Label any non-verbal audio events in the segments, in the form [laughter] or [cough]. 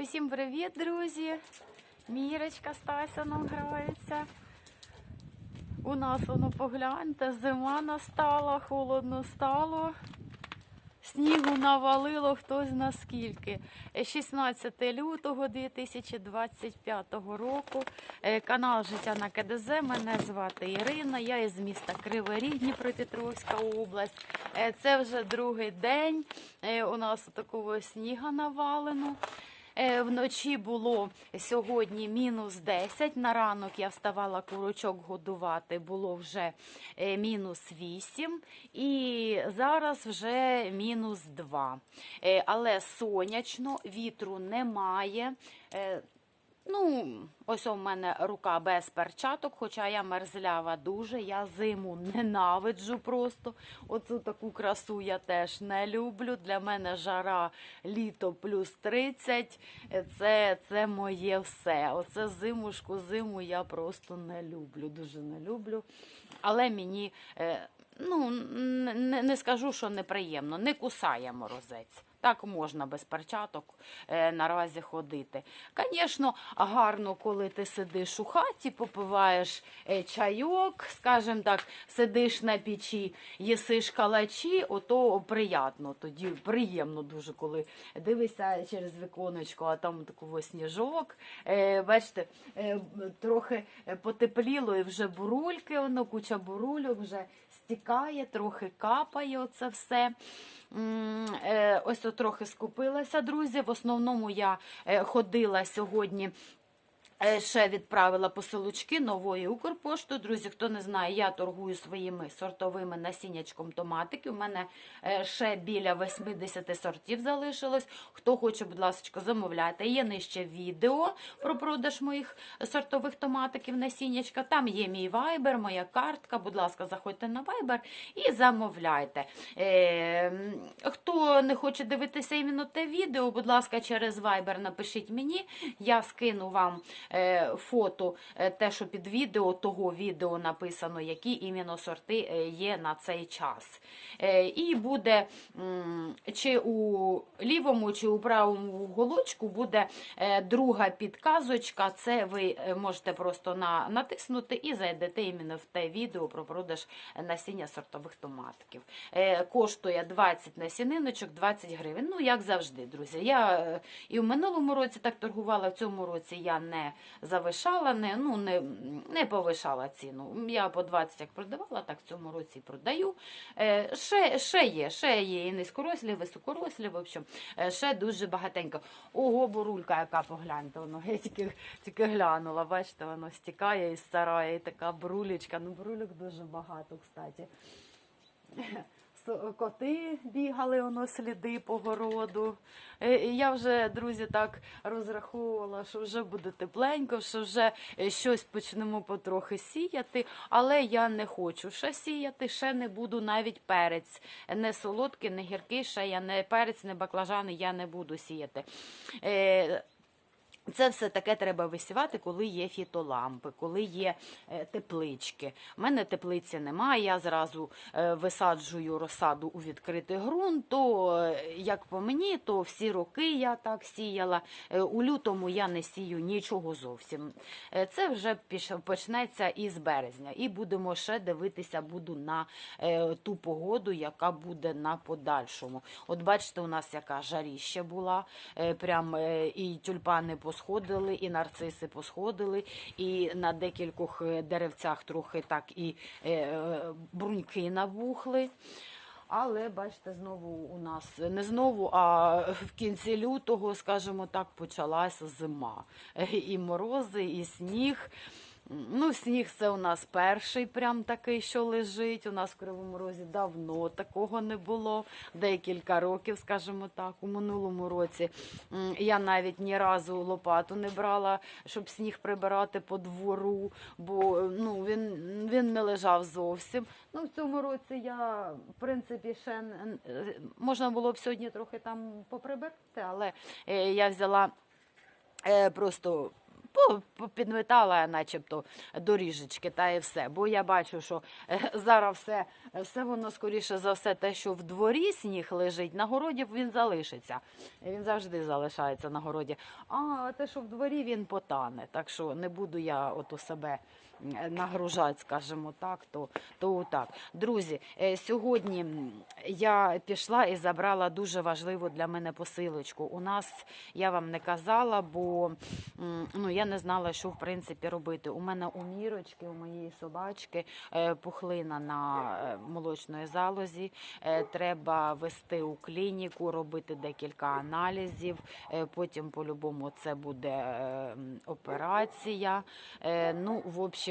Усім привіт, друзі! Мірочка з Тайсоном граються. У нас воно погляньте, зима настала, холодно стало. Снігу навалило хтось наскільки. Е, 16 лютого 2025 року. Е, Канал Життя на КДЗ. Мене звати Ірина. Я із міста Кривий Дніпропетровська область. Е, Це вже другий день. Е, У нас такого сніга навалено. Е, Вночі було сьогодні мінус 10. На ранок я вставала курочок годувати, було вже е, мінус 8. І зараз вже мінус 2. Е, Але сонячно, вітру немає. Ну, ось у мене рука без перчаток, хоча я мерзлява дуже. Я зиму ненавиджу просто. Оцю таку красу я теж не люблю. Для мене жара літо плюс 30. Це, це моє все. Оце зимушку, зиму я просто не люблю. Дуже не люблю. Але мені, е, ну, не, не скажу, що неприємно, не кусає морозець. Так можна без перчаток е, наразі ходити. Звісно, гарно, коли ти сидиш у хаті, попиваєш е, чайок, скажімо так, сидиш на печі, їсиш калачі, ото приємно. Тоді приємно дуже, коли дивишся через віконечко, а там такий сніжок. Е, бачите, трохи потепліло і вже бурульки, воно, куча бурульок вже стікає, трохи капає оце все. Е, Ось трохи скупилася, друзі. В основному я е, ходила сьогодні. Е, Ще відправила посилочки нової Укрпошту. Друзі, хто не знає, я торгую своїми сортовими насіннячком томатики. У мене е, ще біля 80 сортів залишилось. Хто хоче, будь ласка, замовляйте. Є нижче відео про продаж моїх сортових томатиків насіннячка. Там є мій вайбер, моя картка. Будь ласка, заходьте на вайбер і замовляйте. Е, Хто не хоче дивитися іменно те відео, будь ласка, через вайбер напишіть мені. Я скину вам фото, е, те, що під відео, того відео написано, які іменно сорти е, є на цей час. Е, І буде чи у лівому, чи у правому уголочку буде е, друга підказочка. Це ви е, можете просто натиснути і зайдете іменно в те відео про продаж насіння сортових томатиків. Е, Коштує 20 насіниночок, 20 гривень. Ну, як завжди, друзі. Я е, і в минулому році так торгувала, в цьому році я не завишала, не, ну, не, не повишала ціну. Я по 20 як продавала, так в цьому році і продаю. Е, Ще, ще є, ще є і низькорослі, і високорослі, в общем, е, ще дуже багатенько. Ого, бурулька, яка погляньте, воно я тільки, тільки глянула, бачите, воно стікає із сараю, і така брулечка. Ну, брулек дуже багато, кстати. Коти бігали, воно сліди по городу. Е, Я вже, друзі, так розраховувала, що вже буде тепленько, що вже е, щось почнемо потрохи сіяти, але я не хочу ще сіяти, ще не буду навіть перець. Не солодкий, не гіркий, ще я не перець, не баклажани я не буду сіяти. Це все таке треба висівати, коли є фітолампи, коли є е, теплички. У мене теплиці немає, я зразу е, висаджую розсаду у відкритий ґрунт. То, е, як по мені, то всі роки я так сіяла. У лютому я не сію нічого зовсім. Це вже почнеться із березня. І будемо ще дивитися буду на ту погоду, яка буде на подальшому. От бачите, у нас яка жаріща була, прям і тюльпани посходили, і нарциси посходили, і на декількох е, деревцях трохи так і е, е, бруньки набухли. Але бачите, знову у нас не знову, а в кінці лютого, скажімо так, почалася зима. І морози, і сніг. Ну, сніг це у нас перший прям такий, що лежить. У нас в Кривому Розі давно такого не було. Декілька років, скажімо так. У минулому році я навіть ні разу лопату не брала, щоб сніг прибирати по двору, бо ну, він, він не лежав зовсім. Ну, в цьому році я, в принципі, ще можна було б сьогодні трохи там поприбирати, але е, я взяла е, просто підметала я начебто доріжечки та і все. Бо я бачу, що е, зараз все, все воно скоріше за все, те, що в дворі сніг лежить, на городі він залишиться. Він завжди залишається на городі. А те, що в дворі він потане. Так що не буду я от у себе нагружати, скажімо так, то, то так. Друзі, е, сьогодні я пішла і забрала дуже важливу для мене посилочку. У нас я вам не казала, бо ну, я не знала, що в принципі робити. У мене у мірочки, у моєї собачки е, пухлина на е, молочної залозі. Треба вести у клініку, робити декілька аналізів. Потім, по-любому, це буде операція. Ну, в общем,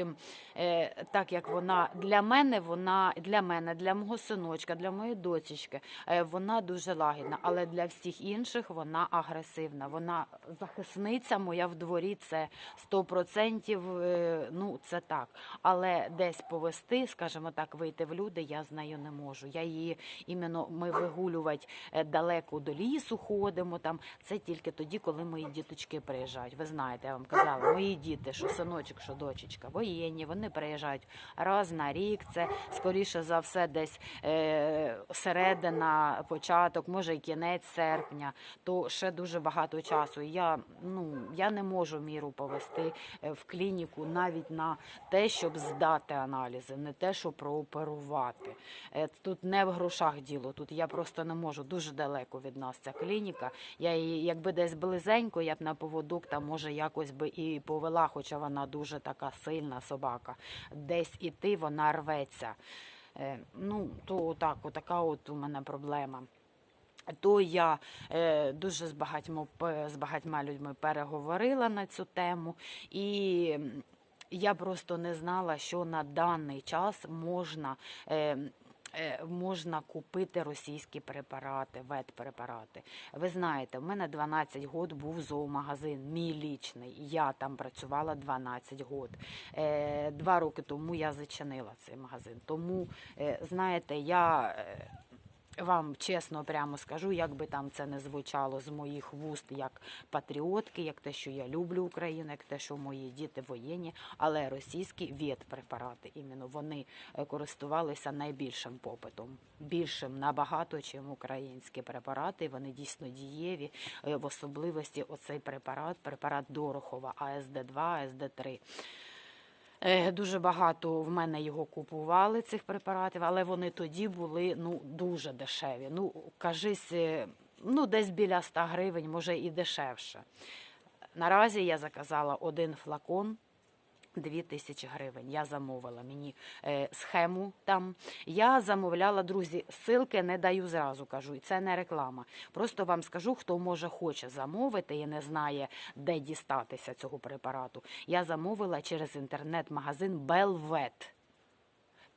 е, так як вона для мене, вона для мене, для мого синочка, для моєї дочечки, е, вона дуже лагідна, але для всіх інших вона агресивна. Вона захисниця моя в дворі, це 100%, е, ну це так. Але десь повести, скажімо так, вийти в люди, я з нею не можу. Я її іменно ми вигулювати е, далеко до лісу ходимо. Там це тільки тоді, коли мої діточки приїжджають. Ви знаєте, я вам казала, мої діти, що синочок, що дочечка, воєнні, вони приїжджають раз на рік. Це скоріше за все, десь е, середина, початок, може і кінець серпня. То ще дуже багато часу. Я ну я не можу міру повести е, в клініку навіть на те, щоб здати аналізи, не те, щоб прооперувати. Е, Тут не в грошах діло. Тут я просто не можу. Дуже далеко від нас ця клініка. Я її, якби десь близенько, я б на поводок там може якось би і повела, хоча вона дуже така сильна собака. Десь іти вона рветься. Е, Ну, то так, отака от у мене проблема. То я е, дуже з багатьма, з багатьма людьми переговорила на цю тему, і я просто не знала, що на даний час можна. Е, Можна купити російські препарати, ветпрепарати. Ви знаєте, в мене 12 год був зоомагазин, мій лічний. Я там працювала 12 год. Е, Два роки тому я зачинила цей магазин. Тому, е, знаєте, я. Вам чесно прямо скажу, як би там це не звучало з моїх вуст як патріотки, як те, що я люблю Україну, як те, що мої діти воєнні, але російські ветпрепарати, іменно вони е, користувалися найбільшим попитом, більшим набагато, чим українські препарати. Вони дійсно дієві. Е, В особливості оцей препарат, препарат Дорохова, АСД2, АСД3. Е, Дуже багато в мене його купували цих препаратів, але вони тоді були ну дуже дешеві. Ну кажись, е, ну десь біля 100 гривень, може і дешевше. Наразі я заказала один флакон. 2 тисячі гривень. Я замовила мені е, схему там. Я замовляла, друзі, ссылки не даю зразу, кажу, і це не реклама. Просто вам скажу, хто може хоче замовити і не знає, де дістатися цього препарату. Я замовила через інтернет-магазин Белвет.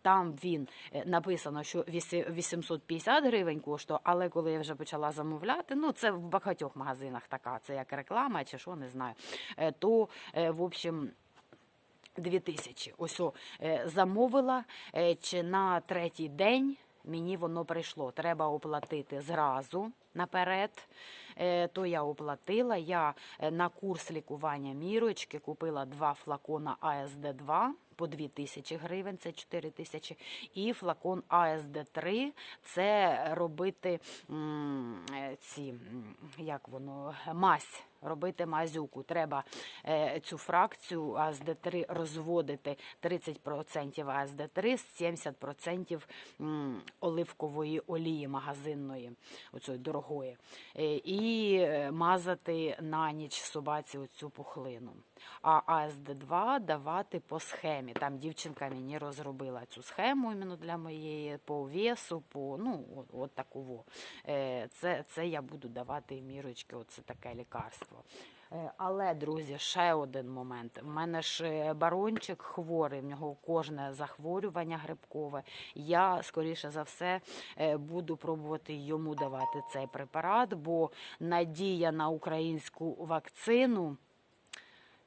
Там він е, написано, що 850 гривень коштує, але коли я вже почала замовляти, ну це в багатьох магазинах така, це як реклама чи що, не знаю. е, То, в общем, 2000. Ось о, е, замовила е, чи на третій день мені воно прийшло. Треба оплатити зразу наперед. Е, То я оплатила. Я на курс лікування мірочки купила два флакона АСД-2 по 2 тисячі гривень, це 4 тисячі, і флакон АСД-3 це робити е, ці, як воно, мазь. Робити мазюку. Треба е, цю фракцію АСД3 розводити 30% АСД3 з 70% м, оливкової олії магазинної, оцої дорогої, е, і мазати на ніч собаці оцю пухлину. А АСД2 давати по схемі. Там дівчинка мені розробила цю схему іменно для моєї по весу, по ну от, от таку. Е, Це, це я буду давати мірочки, оце таке лікарство. Е, Але, друзі, ще один момент. В мене ж е, барончик хворий, в нього кожне захворювання грибкове. Я, скоріше за все, буду пробувати йому давати цей препарат, бо надія на українську вакцину.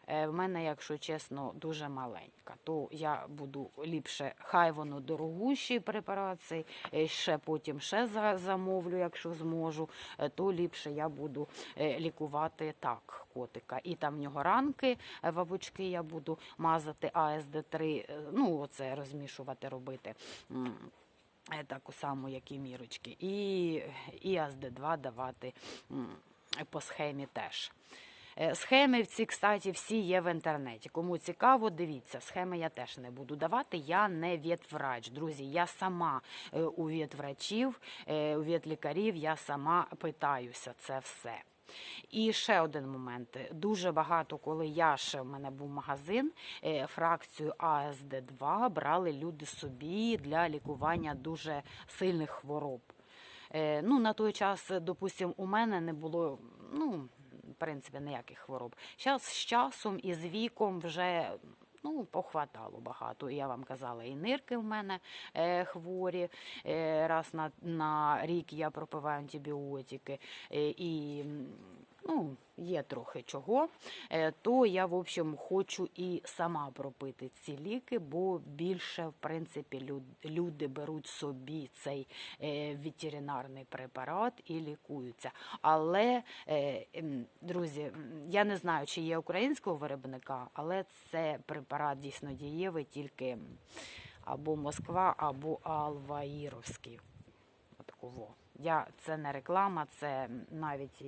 Е, в мене, якщо чесно, дуже маленька. То я буду ліпше, хай воно дорогущий препарат, цей, е, ще потім ще за- замовлю, якщо зможу, е, то ліпше я буду лікувати так котика. І там в нього ранки, вавучки я буду мазати АСД3, е, ну оце розмішувати, робити. Таку саму, як і мірочки. І, і АСД2 давати по схемі теж. Е, Схеми в ці, кстати, всі є в інтернеті. Кому цікаво, дивіться. Схеми я теж не буду давати. Я не ветврач. Друзі, я сама е, у ветврачів, е, у ветлікарів, я сама питаюся це все. І ще один момент. Дуже багато, коли я ще в мене був магазин, фракцію АСД2 брали люди собі для лікування дуже сильних хвороб. Ну, на той час, допустим, у мене не було, ну, принципі, ніяких хвороб. Зараз з часом і з віком вже. Ну, похватало багато. Я вам казала, і нирки в мене е, хворі. Е, раз на, на рік я пропиваю антибіотики. Е, і ну, є трохи чого. Е, то я, в общем, хочу і сама пропити ці ліки, бо більше, в принципі, люди беруть собі цей е, ветеринарний препарат і лікуються. Але, е, друзі, я не знаю, чи є українського виробника, але це препарат дійсно дієвий, тільки або Москва, або Алваїровський. Отакого. Я це не реклама, це навіть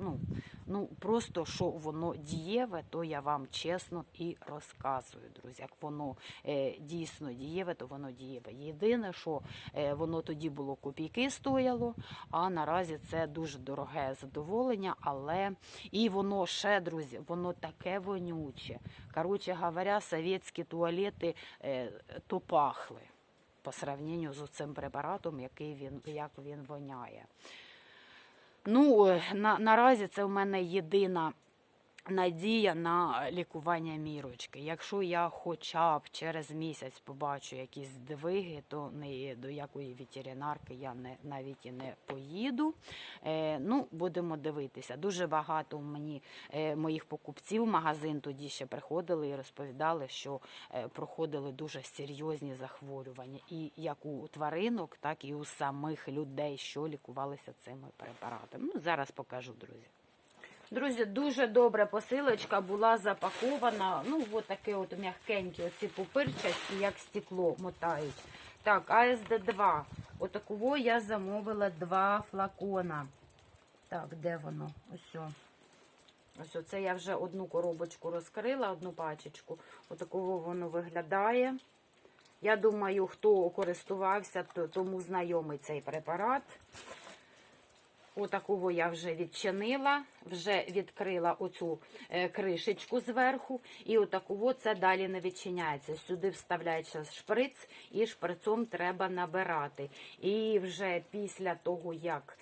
ну, ну просто що воно дієве, то я вам чесно і розказую, друзі. Як воно е, дійсно дієве, то воно дієве. Єдине, що е, воно тоді було копійки стояло, а наразі це дуже дороге задоволення, але і воно ще, друзі, воно таке вонюче. Коротше говоря, совєтські туалети е, то пахли по сравненню з цим препаратом, який він, як він воняє. Ну, е, на, наразі це в мене єдина надія на лікування мірочки. Якщо я хоча б через місяць побачу якісь здвиги, то не до якої ветеринарки я не, навіть і не поїду. Е, ну, будемо дивитися. Дуже багато мені е, моїх покупців магазин тоді ще приходили і розповідали, що е, проходили дуже серйозні захворювання, і як у тваринок, так і у самих людей, що лікувалися цими препаратами. Ну, зараз покажу, друзі. Друзі, дуже добра посилочка була запакована. Ну, от таке от м'якенькі, оці пупирчасті, як стекло мотають. Так, АСД2. Отакого я замовила два флакона. Так, де воно? Ось. Ось оце я вже одну коробочку розкрила, одну пачечку. Отакого воно виглядає. Я думаю, хто користувався, то тому знайомий цей препарат. Отакого я вже відчинила, вже відкрила оцю е, кришечку зверху, і отакого це далі не відчиняється. Сюди вставляється шприц, і шприцом треба набирати. І вже після того, як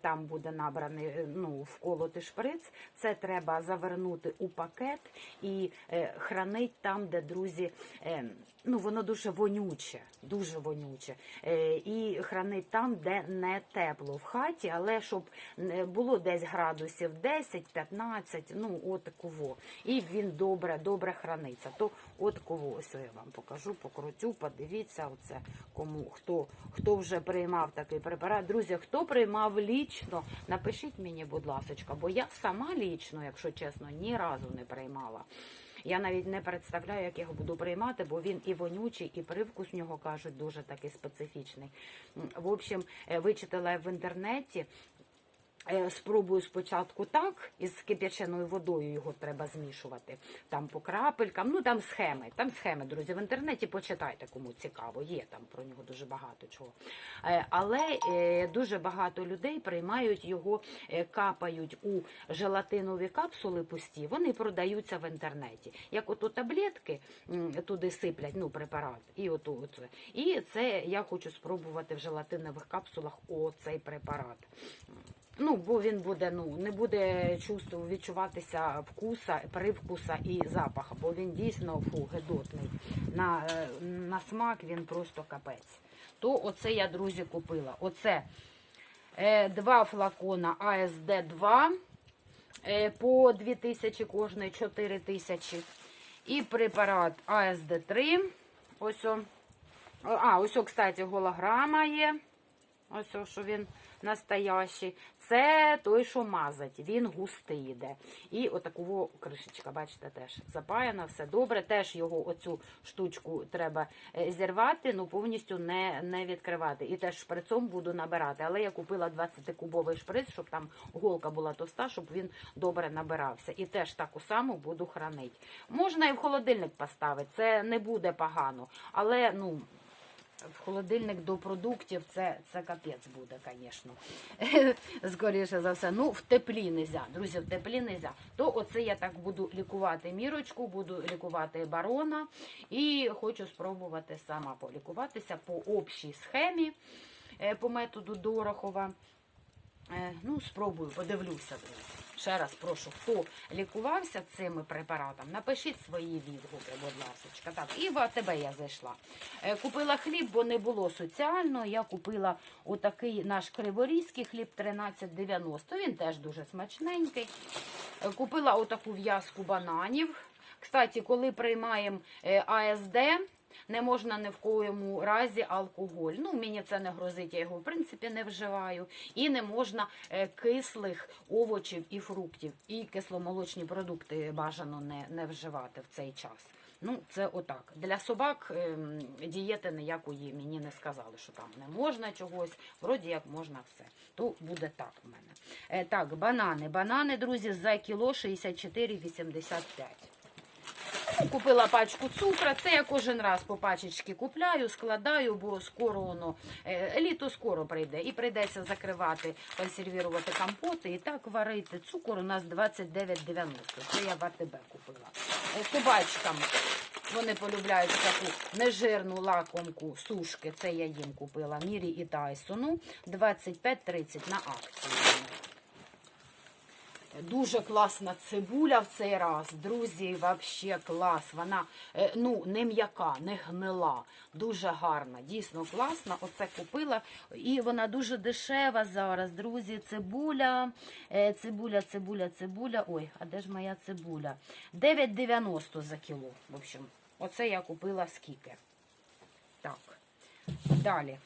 там буде набраний е, ну, вколотий шприц, це треба завернути у пакет і е, хранить там, де друзі. Ну воно дуже вонюче, дуже вонюче. І хранить там, де не тепло в хаті, але щоб було десь градусів 10-15, ну от такого. І він добре, добре храниться. То от такого ось я вам покажу, покрутю, подивіться, оце кому хто, хто вже приймав такий препарат. Друзі, хто приймав лічно, напишіть мені, будь ласка, бо я сама лічно, якщо чесно, ні разу не приймала. Я навіть не представляю, як я його буду приймати, бо він і вонючий, і привкус нього кажуть дуже такий специфічний. В общем, е, вичитала в інтернеті. Е, Спробую спочатку так, із кип'яченою водою його треба змішувати. Там по крапелькам, ну там схеми. Там схеми, друзі, в інтернеті почитайте, кому цікаво. Є там про нього дуже багато чого. Е, Але е, дуже багато людей приймають його, капають у желатинові капсули пусті. Вони продаються в інтернеті. Як ото таблетки туди сиплять, ну препарат, і ото оце. І це я хочу спробувати в желатинових капсулах оцей препарат. Ну, бо він буде, ну, не буде чувству відчуватися вкуса, привкуса і запаха, бо він дійсно фу, гедотний. На, е, на смак він просто капець. То оце я, друзі, купила. Оце е, два флакона АСД-2. е, по 2 тисячі кожної 4 тисячі. І препарат АСД3. Ось о. А, ось, о, кстати, голограма є. Ось, о, що він настоящий. Це той, що мазать. Він густий йде. І отаку кришечка, бачите, теж запаяна, все добре. Теж його оцю штучку треба е, зірвати, ну повністю не, не відкривати. І теж шприцом буду набирати. Але я купила 20-кубовий шприц, щоб там голка була товста, щоб він добре набирався. І теж таку саму буду хранити. Можна і в холодильник поставити, це не буде погано. Але ну. В холодильник до продуктів це, це капець буде, звісно. [laughs] Скоріше за все. Ну, в теплі нельзя. Друзі, в теплі нельзя. То оце я так буду лікувати мірочку, буду лікувати барона. І хочу спробувати сама полікуватися по общій схемі, е, по методу Дорохова. Е, Ну, спробую, подивлюся. Ще раз прошу, хто лікувався цими препаратами, напишіть свої відгуки, будь ласка. Так, і в АТБ я зайшла. Е, Купила хліб, бо не було соціального. Я купила отакий наш криворізький хліб 13,90. Він теж дуже смачненький. Е, Купила отаку в'язку бананів. Кстати, коли приймаємо АСД, не можна ні в коєму разі алкоголь. Ну, мені це не грозить, я його в принципі не вживаю. І не можна е, кислих овочів і фруктів, і кисломолочні продукти бажано не, не вживати в цей час. Ну, це отак. Для собак ем, дієти ніякої мені не сказали, що там не можна чогось. Вроді як можна все. То буде так у мене. Е, так, банани. Банани, друзі, за кіло 64,85. Купила пачку цукру, це я кожен раз по пачечки купляю, складаю, бо скоро воно е, літо скоро прийде. І прийдеться закривати, консервувати компоти і так варити. Цукор у нас 29,90. Це я в АТБ купила. Е, Собачкам вони полюбляють таку нежирну лакомку сушки. Це я їм купила. Мірі і Тайсону 25,30 на акції. Дуже класна цибуля в цей раз. Друзі, вообще клас. Вона е, ну, не м'яка, не гнила. Дуже гарна, дійсно класна. Оце купила. І вона дуже дешева зараз, друзі. Цибуля, е, цибуля, цибуля, цибуля. Ой, а де ж моя цибуля? 9,90 за кіло. В общем, оце я купила скільки. Так, далі.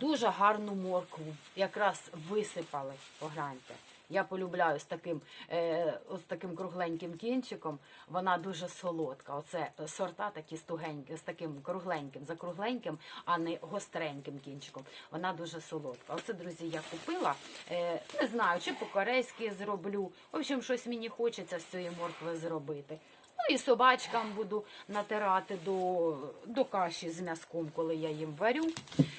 Дуже гарну моркву. Якраз висипали. Погляньте. Я полюбляю з таким, е, ось таким кругленьким кінчиком. Вона дуже солодка. Оце сорта такі стугенькі, з таким кругленьким, закругленьким, а не гостреньким кінчиком. Вона дуже солодка. Оце, друзі, я купила. Е, не знаю, чи по-корейськи зроблю. В общем, щось мені хочеться з цієї моркви зробити. Ну і собачкам буду натирати до, до каші з м'язком, коли я їм варю.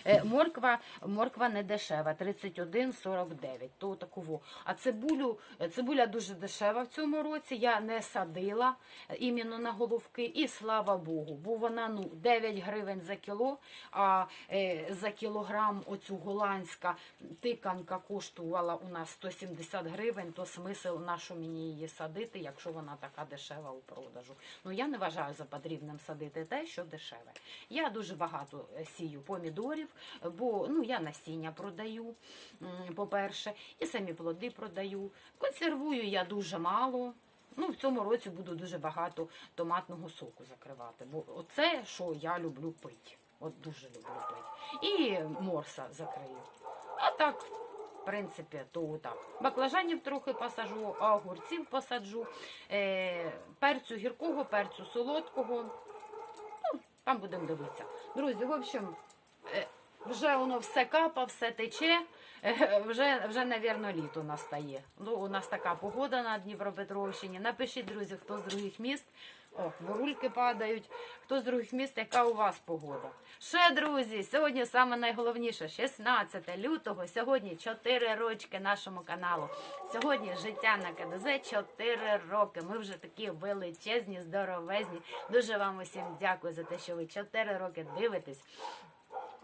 Е, морква, морква не дешева, 31,49. То таково. А цибулю, е, цибуля дуже дешева в цьому році. Я не садила е, іменно на головки. І слава Богу, бо вона ну 9 гривень за кіло, а за кілограм оцю голландська тиканка коштувала у нас 170 гривень, то смисл на мені її садити, якщо вона така дешева у продажу. Ну я не вважаю за потрібним садити те, що дешеве. Я дуже багато е, сію помідорів, бо ну я насіння продаю, по-перше, і самі плоди продаю. Консервую я дуже мало. Ну, в цьому році буду дуже багато томатного соку закривати, бо оце, що я люблю пити. От дуже люблю пити. І морса закрию. А так, принципі, то так. Баклажанів трохи посаджу, огурців посаджу, е, перцю гіркого, перцю солодкого. Ну, там будемо дивитися. Друзі, в общем, е, вже воно все капа, все тече. Е, Вже, вже, навірно, літо настає. Ну, у нас така погода на Дніпропетровщині. Напишіть, друзі, хто з других міст. О, бурульки падають. Хто з других міст, яка у вас погода? Ще, друзі, сьогодні саме найголовніше, 16 лютого. Сьогодні 4 рочки нашому каналу. Сьогодні життя на КДЗ 4 роки. Ми вже такі величезні, здоровезні. Дуже вам усім дякую за те, що ви 4 роки дивитесь.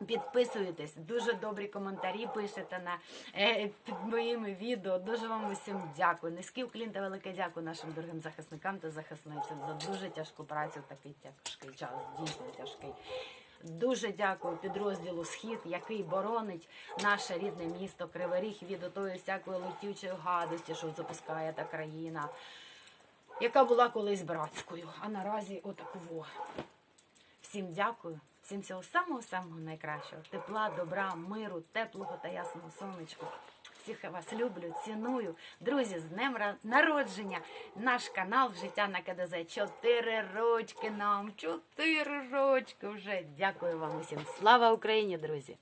Підписуєтесь, дуже добрі коментарі пишете на е, під моїми відео. Дуже вам усім дякую. Низький уклін та велике дякую нашим дорогим захисникам та захисницям за дуже тяжку працю такий тяжкий час. Дійсно тяжкий. Дуже дякую підрозділу Схід, який боронить наше рідне місто Кривий Ріг від отої всякої летючої гадості, що запускає та країна, яка була колись братською, а наразі отакого. Всім дякую, всім всього самого самого найкращого. Тепла, добра, миру, теплого та ясного сонечку. Всіх я вас люблю, ціную. Друзі, з днем народження. Наш канал Життя на КДЗ. Чотири рочки нам. Чотири рочки вже. Дякую вам усім. Слава Україні, друзі!